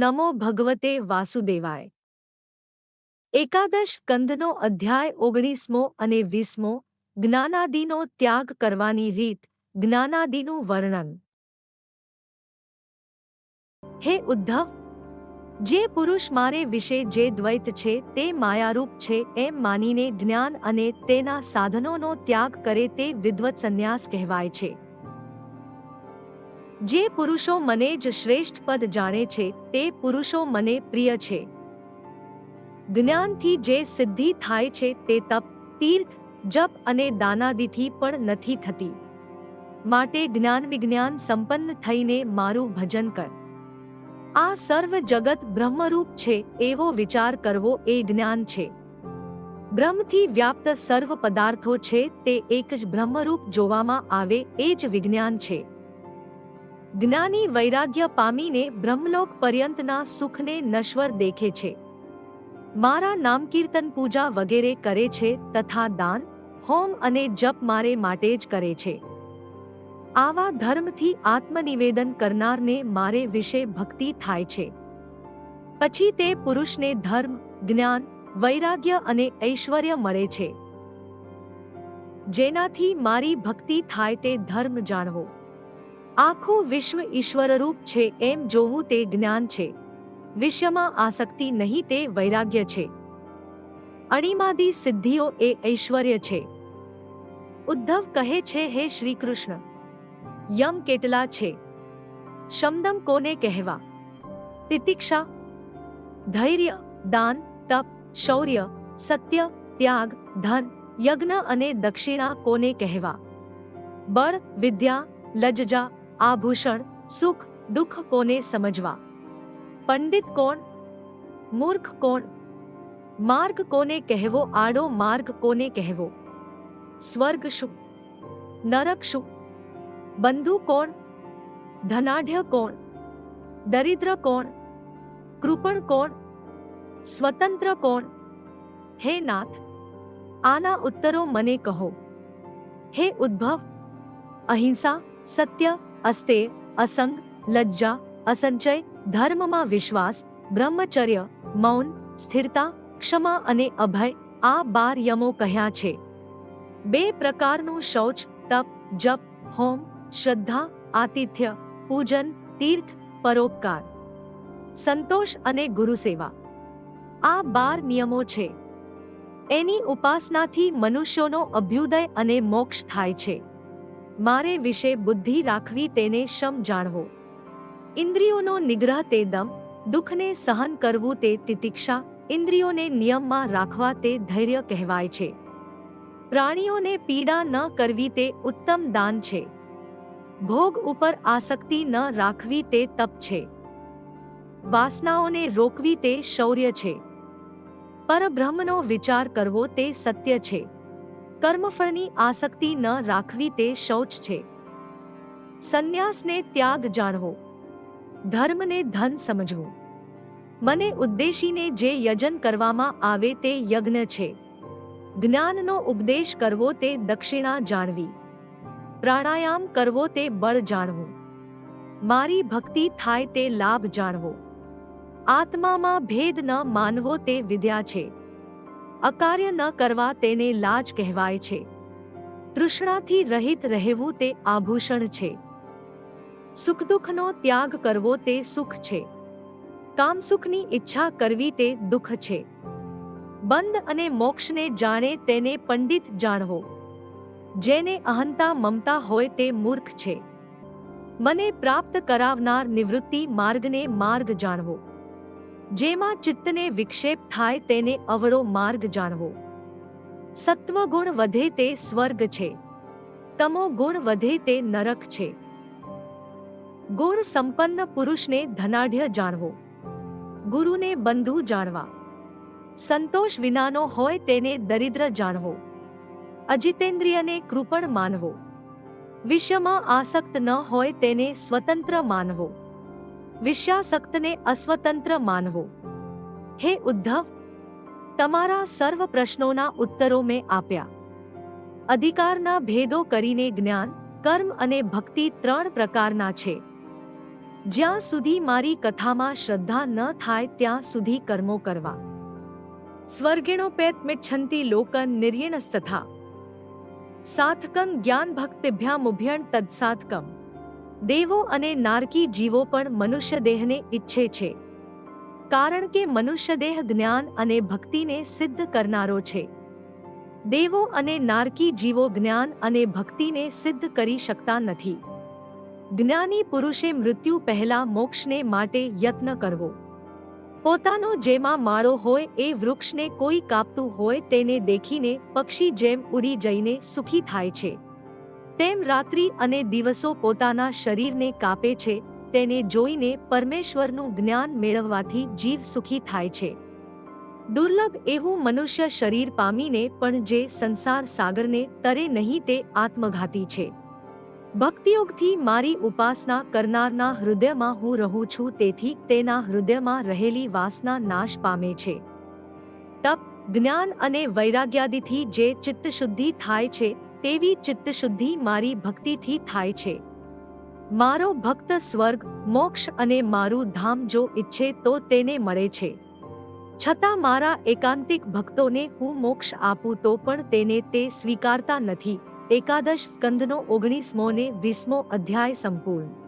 નમો ભગવતે વાસુદેવાય. એકાદશ કંદનો અધ્યાય ઓગણીસમો અને વીસમો, જ્ઞાનાદિનો ત્યાગ કરવાની રીત, જ્ઞાનાદિનું વર્ણન. હે ઉદ્ધવ! જે પુરુષ મારે વિશે જે દ્વૈત છે તે માયારૂપ છે એમ માનીને જ્ઞાન અને તેના સાધનોનો ત્યાગ કરે તે વિદ્વત સંન્યાસ કહેવાય છે. જે પુરુષો મને જ શ્રેષ્ઠ પદ જાણે છે, તે પુરુષો મને પ્રિય છે. જ્ઞાનથી જે સિદ્ધિ થાય છે, તે તપ, તીર્થ, જપ અને દાનાદિથી પણ નથી થતી. માટે જ્ઞાન વિજ્ઞાન સંપન્ન થઈને મારું ભજન કર. આ સર્વ જગત બ્રહ્મરૂપ છે, એવો વિચાર કરવો એ જ્ઞાન છે. બ્રહ્મથી વ્યાપ્ત સર્વ પદાર્થો છે, તે એક જ બ્રહ્મરૂપ જોવામાં આવે એ જ વિજ્ઞાન છે. જ્ઞાની વૈરાગ્ય પામીને બ્રહ્મલોક પર્યંતના સુખને નશ્વર દેખે છે. મારા નામકીર્તન પૂજા વગેરે કરે છે તથા દાન, હોમ અને જપ મારે માટે જ કરે છે. આવા ધર્મથી આત્મનિવેદન કરનારને મારે વિશે ભક્તિ થાય છે. પછી તે પુરુષને ધર્મ, જ્ઞાન, વૈરાગ્ય અને ઐશ્વર્ય મળે છે. જેનાથી મારી ભક્તિ થાય તે ધર્મ જાણવો. આખું વિશ્વ ઈશ્વરરૂપ છે એમ જોવું તે જ્ઞાન છે. વિશ્વમાં આસક્તિ નહીં તે વૈરાગ્ય છે. અણીમાદી સિદ્ધિઓ એ ઐશ્વર્ય છે. ઉદ્ધવ કહે છે, હે શ્રી કૃષ્ણ યમ કેટલા છે? શમદમ કોને કહેવા? તિતિક્ષા, ધૈર્ય, દાન, તપ, શૌર્ય, સત્ય, ત્યાગ, ધન, યજ્ઞ અને દક્ષિણા કોને કહેવા? બળ, વિદ્યા, લજ્જા આભૂષણ સુખ દુઃખ કોને સમજવા પંડિત કોણ મૂર્ખ કોણ માર્ગ કોને કહેવો આડો માર્ગ કોને કહેવો સ્વર્ગ શું નરક શું બંધુ કોણ ધનાઢ્ય કોણ દરિદ્ર કોણ કૃપણ કોણ સ્વતંત્ર કોણ હે નાથ આના ઉત્તરો મને કહો હે ઉદ્ભવ અહિંસા સત્ય અસ્તે, અસંગ, લજ્જા, અસંચય, ધર્મમાં વિશ્વાસ, બ્રહ્મચર્ય, મૌન, સ્થિરતા, ક્ષમા અને અભય આ બાર યમો કહ્યા છે. બે પ્રકારનું શૌચ, તપ, જપ, હોમ, શ્રદ્ધા, આતિથ્ય, પૂજન, તીર્થ, પરોપકાર. સંતોષ અને ગુરુસેવા. આ બાર નિયમો છે. એની ઉપાસનાથી મનુષ્યોનો અભ્યુદય અને મોક્ષ થાય છે. મારે વિશે બુદ્ધિ રાખવી તેને શમ જાણવો. ઇન્દ્રિયોનો નિગ્રહ તે દમ, દુઃખને સહન કરવું તે તિતિક્ષા, ઇન્દ્રિયોને નિયમમાં રાખવા તે ધૈર્ય કહેવાય છે. પ્રાણીઓને પીડા ન કરવી તે ઉત્તમ દાન છે. ભોગ ઉપર આસક્તિ ન રાખવી તે તપ છે. વાસનાઓને રોકવી તે શૌર્ય છે. પરબ્રહ્મનો વિચાર કરવો તે સત્ય છે. કર્મફળની આસક્તિ ન રાખવી તે શૌચ છે. સંન્યાસને ત્યાગ જાણવો. ધર્મને ધન સમજવું. મને ઉદ્દેશીને જે યજન કરવામાં આવે તે યજ્ઞ છે. જ્ઞાનનો ઉપદેશ કરવો તે દક્ષિણા જાણવી. પ્રાણાયામ કરવો તે બળ જાણવું. મારી ભક્તિ થાય તે લાભ જાણવો. આત્મામાં ભેદ ન માનવો તે વિદ્યા છે. અકાર્ય ન કરવા તેને લાજ કહેવાય છે. તૃષ્ણાથી રહિત રહેવું તે આભૂષણ છે. સુખ દુઃખનો ત્યાગ કરવો તે સુખ છે. કામસુખની ઈચ્છા કરવી તે દુઃખ છે. બંધ અને મોક્ષને જાણે તેને પંડિત જાણવો. જેને અહંતા મમતા હોય તે મૂર્ખ છે. મને પ્રાપ્ત કરાવનાર નિવૃત્તિ માર્ગને માર્ગ જાણવો. જેમાં ચિત્તને વિક્ષેપ થાય તેને અવળો માર્ગ જાણવો. સત્વ ગુણ વધે તે સ્વર્ગ છે. તમો ગુણ વધે તે નરક છે. ગુણ સંપન્ન પુરુષને ધનાઢ્ય જાણવો. ગુરુને બંધુ જાણવા. સંતોષ વિનાનો હોય તેને દરિદ્ર જાણવો. અજિતેન્દ્રિયને કૃપણ માનવો. વિશ્વમાં આસક્ત ન હોય તેને સ્વતંત્ર માનવો. વિશ્યાસક્તને અસ્વતંત્ર માનવો હે ઉદ્ધવ તમારા સર્વ પ્રશ્નોના ઉત્તરો મેં આપ્યા અધિકારના ભેદો કરીને જ્ઞાન કર્મ અને ભક્તિ ત્રણ પ્રકારના છે જ્યાં સુધી મારી કથામાં શ્રદ્ધા ન થાય ત્યાં સુધી કર્મો કરવા સ્વર્ગિણોપેતમિચ્છન્તિ લોકન નિર્યણસ્તથા સાથકમ જ્ઞાન ભક્તિભ્યામુભ્યણ તત્સાથકમ દેવો અને નારકી જીવો પણ મનુષ્ય દેહને ઈચ્છે છે. કારણ કે મનુષ્ય દેહ જ્ઞાન અને ભક્તિને સિદ્ધ કરનારો છે. દેવો અને નારકી જીવો જ્ઞાન અને ભક્તિને સિદ્ધ કરી શકતા નથી. જ્ઞાની પુરુષે મૃત્યુ પહેલા મોક્ષને માટે યત્ન કરવો. પોતાનો જેમાં માળો હોય એ વૃક્ષને કોઈ કાપતું હોય તેને દેખીને પક્ષી જેમ ઉડી જઈને સુખી થાય છે. તેમ રાત્રિ અને દિવસો પોતાના શરીરને કાપે છે, તેને જોઈને પરમેશ્વરનું જ્ઞાન મેળવવાથી જીવ સુખી થાય છે. દુર્લભ એવું મનુષ્ય શરીર પામીને પણ જે સંસાર સાગરને તરે નહીં તે આત્મઘાતી છે. ભક્તિયોગથી મારી ઉપાસના કરનારના હૃદયમાં હું રહું છું તેથી તેના હૃદયમાં રહેલી વાસના નાશ પામે છે. તપ, જ્ઞાન અને વૈરાગ્યાદિથી જે ચિત્તશુદ્ધિ થાય છે તેવી ચિત્તશુદ્ધિ મારી ભક્તિથી થાય છે. મારો ભક્ત સ્વર્ગ, મોક્ષ અને મારું ધામ જો ઈચ્છે તો તેને મળે છે. છતાં મારા એકાંતિક ભક્તોને હું મોક્ષ આપું તો પણ તેને તે સ્વીકારતા નથી. એકાદશ સ્કંદનો ઓગણીસમો ને વીસમો અધ્યાય સંપૂર્ણ.